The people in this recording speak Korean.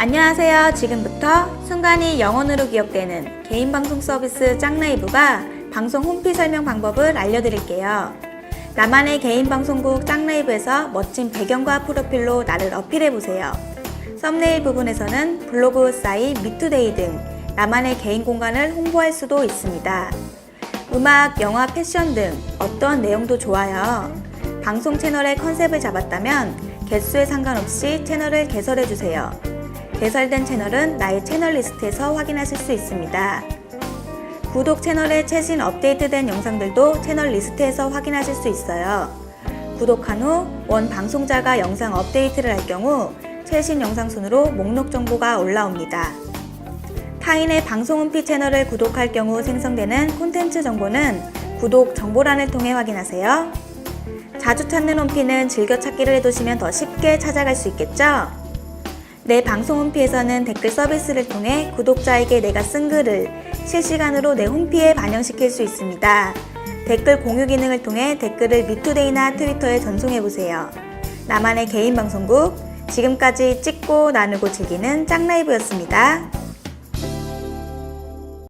안녕하세요. 지금부터 순간이 영원으로 기억되는 개인 방송 서비스 짱라이브가 방송 홈피 설명 방법을 알려드릴게요. 나만의 개인 방송국 짱라이브에서 멋진 배경과 프로필로 나를 어필해보세요. 썸네일 부분에서는 블로그 사이트, 미투데이 등 나만의 개인 공간을 홍보할 수도 있습니다. 음악, 영화, 패션 등 어떤 내용도 좋아요. 방송 채널의 컨셉을 잡았다면 개수에 상관없이 채널을 개설해주세요. 개설된 채널은 나의 채널 리스트에서 확인하실 수 있습니다. 구독 채널에 최신 업데이트된 영상들도 채널 리스트에서 확인하실 수 있어요. 구독한 후 원 방송자가 영상 업데이트를 할 경우 최신 영상 순으로 목록 정보가 올라옵니다. 타인의 방송 홈피 채널을 구독할 경우 생성되는 콘텐츠 정보는 구독 정보란을 통해 확인하세요. 자주 찾는 홈피는 즐겨찾기를 해두시면 더 쉽게 찾아갈 수 있겠죠? 내 방송 홈피에서는 댓글 서비스를 통해 구독자에게 내가 쓴 글을 실시간으로 내 홈피에 반영시킬 수 있습니다. 댓글 공유 기능을 통해 댓글을 미투데이나 트위터에 전송해보세요. 나만의 개인 방송국, 지금까지 찍고 나누고 즐기는 짱라이브였습니다.